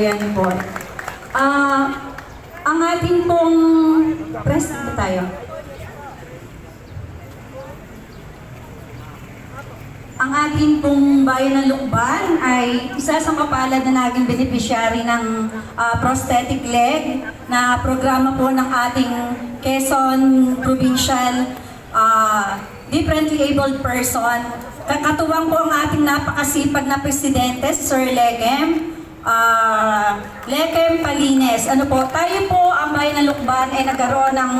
Ayan po. Ah, ang ating pong press ba tayo? Ang ating pong bayan ng Lukban ay isa sa mapalad na naging beneficiary ng ah, prosthetic leg na programa po ng ating Quezon Provincial ah, Differently Abled Person. Kakatuwang po ang ating napakasipag na presidente, si Sir Legem. Ah, Lekem Palines. Ano po, tayo po ang bayan ng Lukban ay nagkaroon ng,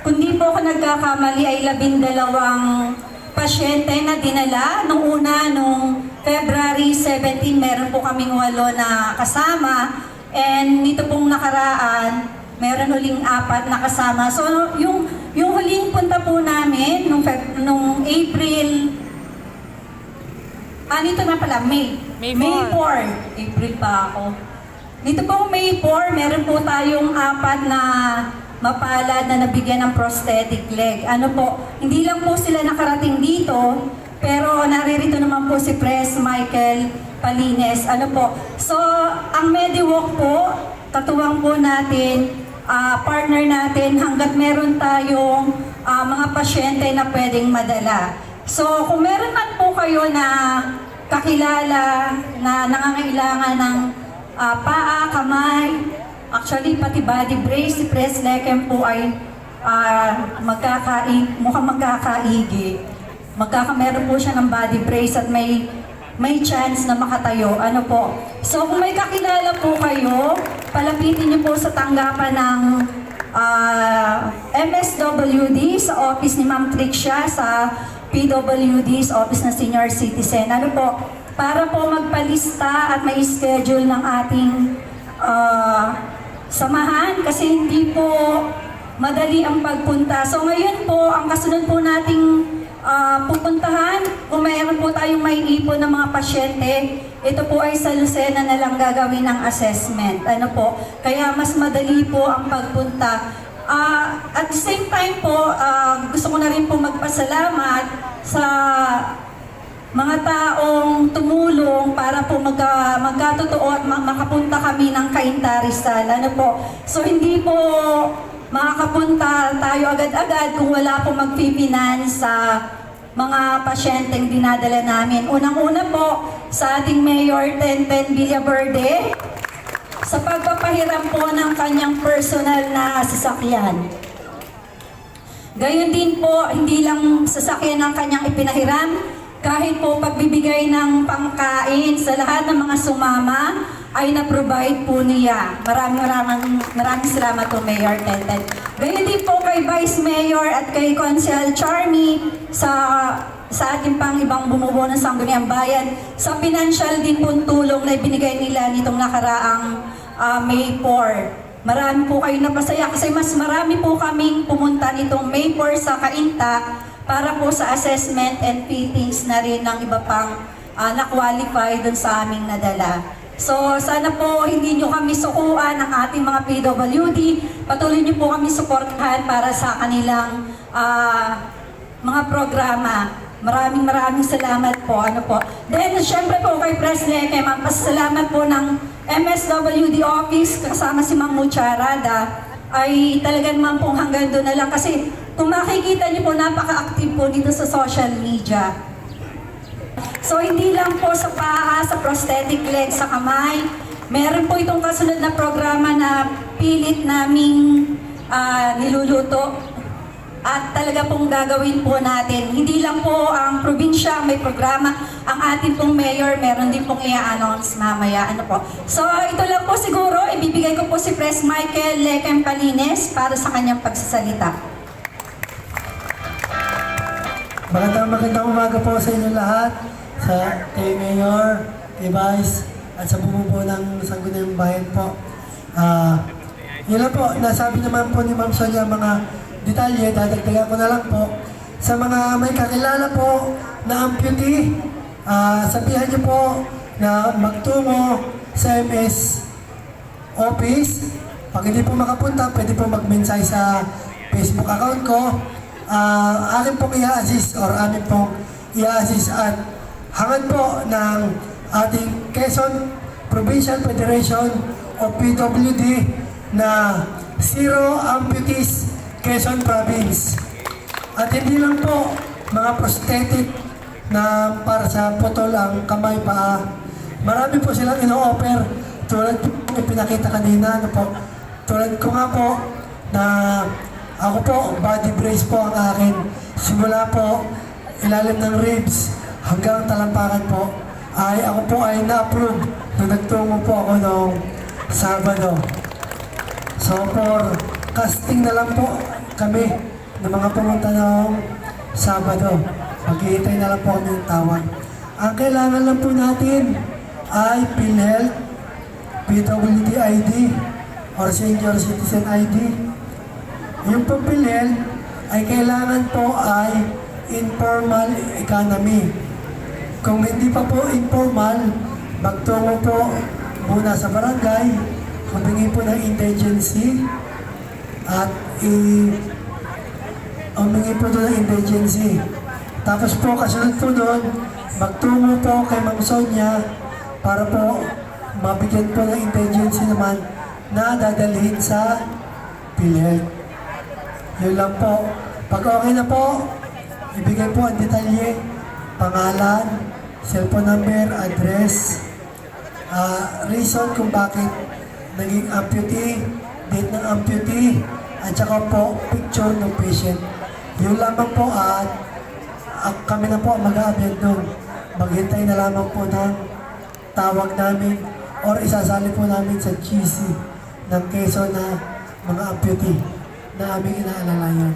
kundi po ako nagkakamali ay labindalawang pasyente na dinala. Nung una, nung February 17, meron po kaming walo na kasama. And nito pong nakaraan, meron uling apat na kasama. So, yung, yung huling punta po namin, nung, Feb, nung April, ah, nito na pala, May. May May 4. 4. April pa ako. Dito po May 4, meron po tayong apat na mapalad na nabigyan ng prosthetic leg. Ano po, hindi lang po sila nakarating dito, pero naririto naman po si Pres Michael Palines. Ano po, so ang MediWalk po, katuwang po natin, ah, partner natin hanggat meron tayong ah, mga pasyente na pwedeng madala. So, kung meron man po kayo na kakilala na nangangailangan ng ah, paa, kamay, actually pati body brace, si Pres Lekem po ay ah, magkakaig, mukhang magkakaigi. Magkakameron po siya ng body brace at may may chance na makatayo. Ano po? So kung may kakilala po kayo, palapitin niyo po sa tanggapan ng ah, MSWD sa office ni Ma'am Trixia sa PWD sa office ng senior citizen. Ano po? Para po magpalista at may schedule ng ating ah, samahan kasi hindi po madali ang pagpunta. So ngayon po, ang kasunod po nating ah, pupuntahan, kung mayroon po tayong may ipon ng mga pasyente, ito po ay sa Lucena na lang gagawin ng assessment. Ano po? Kaya mas madali po ang pagpunta. Ah, at the same time po, ah, gusto ko na rin po magpasalamat sa mga taong tumulong para po magka, magkatotoo at ma- makapunta kami ng Kainta Rizal. Ano po? So hindi po makakapunta tayo agad-agad kung wala po magpipinance sa mga pasyenteng dinadala namin. Unang-una po sa ating Mayor Tenten Villaverde sa pagpapahiram po ng kanyang personal na sasakyan. Gayon din po, hindi lang sasakyan ang kanyang ipinahiram, kahit po pagbibigay ng pangkain sa lahat ng mga sumama, ay na-provide po niya. Maraming maraming, maraming salamat po, Mayor Tenten. Gayon din po kay Vice Mayor at kay Consel Charmy sa sa ating pang ibang bumubuo ng Sangguniang Bayan sa financial din po tulong na ibinigay nila nitong nakaraang ah, May 4. Marami po kayo napasaya kasi mas marami po kaming pumunta nitong May 4 sa Kainta para po sa assessment and fittings na rin ng iba pang ah, na-qualify dun sa aming nadala. So sana po hindi nyo kami sukuan ng ating mga PWD. Patuloy nyo po kami suportahan para sa kanilang ah, mga programa. Maraming maraming salamat po. Ano po. Then, syempre po kay President, kay Ma'am, pasalamat po ng MSWD office kasama si Ma'am Mucharada ay talagang naman pong hanggang doon na lang kasi kung makikita niyo po napaka-active po dito sa social media. So hindi lang po sa paa, sa prosthetic leg, sa kamay, meron po itong kasunod na programa na pilit naming ah, niluluto at talaga pong gagawin po natin. Hindi lang po ang probinsya may programa, ang ating pong mayor meron din pong i-announce mamaya. Ano po. So ito lang po siguro, ibibigay ko po si Pres Michael Lecem Palines para sa kanyang pagsasalita. Magandang magandang umaga po sa inyo lahat, sa kay Mayor, kay Vice, at sa bumubuo ng Sangguniang Bayan po. Ah, yun lang po, nasabi naman po ni Ma'am Sonia mga detalye, dadagdagan ko na lang po. Sa mga may kakilala po na amputee, ah, sabihan niyo po na magtungo sa MS office. Pag hindi po makapunta, pwede po mag-mensahe sa Facebook account ko. Ah, akin pong i-assist or amin pong i-assist at hangad po ng ating Quezon Provincial Federation o PWD na Zero Amputees Quezon Province. At hindi lang po mga prosthetic na para sa putol ang kamay paa. Marami po silang ino-offer tulad po ng pinakita kanina. Ano po, tulad ko nga po na ako po, body brace po ang akin. Simula po, ilalim ng ribs hanggang talampakan po ay ako po ay na-approve nung nagtungo po ako noong Sabado. So for casting na lang po kami ng mga pumunta noong Sabado. Maghihintay na lang po kami ng tawag. Ang kailangan lang po natin ay PhilHealth, PWD ID, or Senior Citizen ID. Yung pong PhilHealth ay kailangan po ay informal economy. Kung hindi pa po informal, magtungo po muna sa barangay, humingi po ng indigency, at i humingi po doon ng indigency. Tapos po, kasunod po doon, magtungo po kay Ma'am Sonia para po mabigyan po ng indigency naman na dadalhin sa PhilHealth. Yun lang po. Pag okay na po, ibigay po ang detalye, pangalan, cellphone number, address, ah, reason kung bakit naging amputee, date ng amputee, at saka po picture ng patient. Yun lamang po at at kami na po ang mag-a-abend doon. Maghintay na lamang po ng tawag namin or isasali po namin sa GC ng Quezon na mga amputee na aming inaalalayan.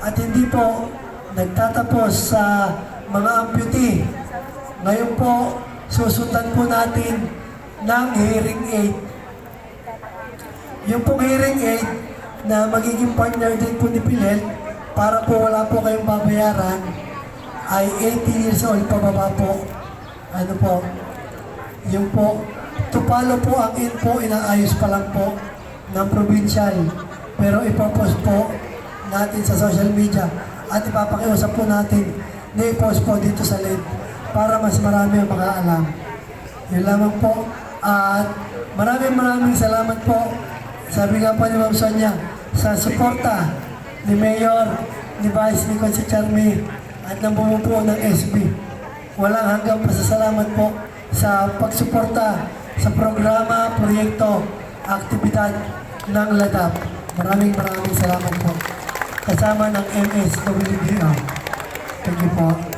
At hindi po nagtatapos sa mga amputee. Ngayon po, susundan po natin ng hearing aid. Yung pong hearing aid na magiging partner din po ni Pilel para po wala po kayong babayaran ay 80 years old pababa po. Ano po? Yung po, follow po ang info, inaayos pa lang po ng provincial. Pero ipopost po natin sa social media at ipapakiusap po natin na i-post po dito sa LED para mas marami ang makaalam. Yun lamang po. At maraming maraming salamat po. Sabi nga po ni Ma'am Sonia, sa suporta ni Mayor, ni Vice, ni Consi Charmy, at ng bumubuo ng SB. Walang hanggang pasasalamat po sa pagsuporta sa programa, proyekto, aktibidad ng LADAP. Maraming maraming salamat po. Kasama ng MSWDO. Thank you po.